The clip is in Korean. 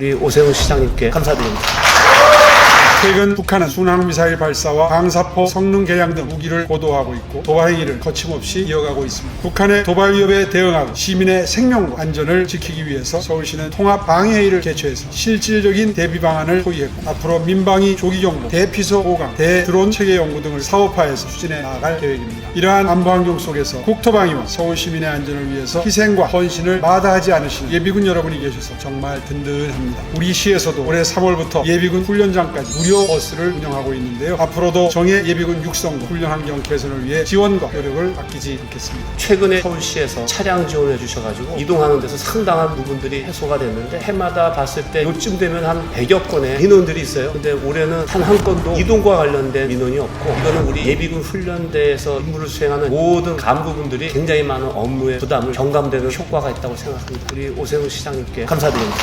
우리 오세훈 시장님께 감사드립니다. 최근 북한은 순항미사일 발사와 방사포 성능 개량 등 무기를 고도화하고 있고 도발 행위를 거침없이 이어가고 있습니다. 북한의 도발 위협에 대응하고 시민의 생명과 안전을 지키기 위해서 서울시는 통합 방해회의를 개최해서 실질적인 대비 방안을 토의했고 앞으로 민방위 조기 경보, 대피소 보강, 대드론 체계 연구 등을 사업화해서 추진해 나아갈 계획입니다. 이러한 안보 환경 속에서 국토방위와 서울 시민의 안전을 위해서 희생과 헌신을 마다하지 않으시는 예비군 여러분이 계셔서 정말 든든합니다. 우리 시에서도 올해 3월부터 예비군 훈련장까지 무료 버스를 운영하고 있는데요. 앞으로도 정예 예비군 육성과 훈련 환경 개선을 위해 지원과 노력을 아끼지 않겠습니다. 최근에 서울시에서 차량 지원해 주셔가지고 이동하는 데서 상당한 부분들이 해소가 됐는데 해마다 봤을 때 요쯤 되면 한 100여 건의 민원들이 있어요. 근데 올해는 단 한 건도 이동과 관련된 민원이 없고 이거는 우리 예비군 훈련대에서 임무를 수행하는 모든 간부분들이 굉장히 많은 업무의 부담을 경감되는 효과가 있다고 생각합니다. 우리 오세훈 시장님께 감사드립니다.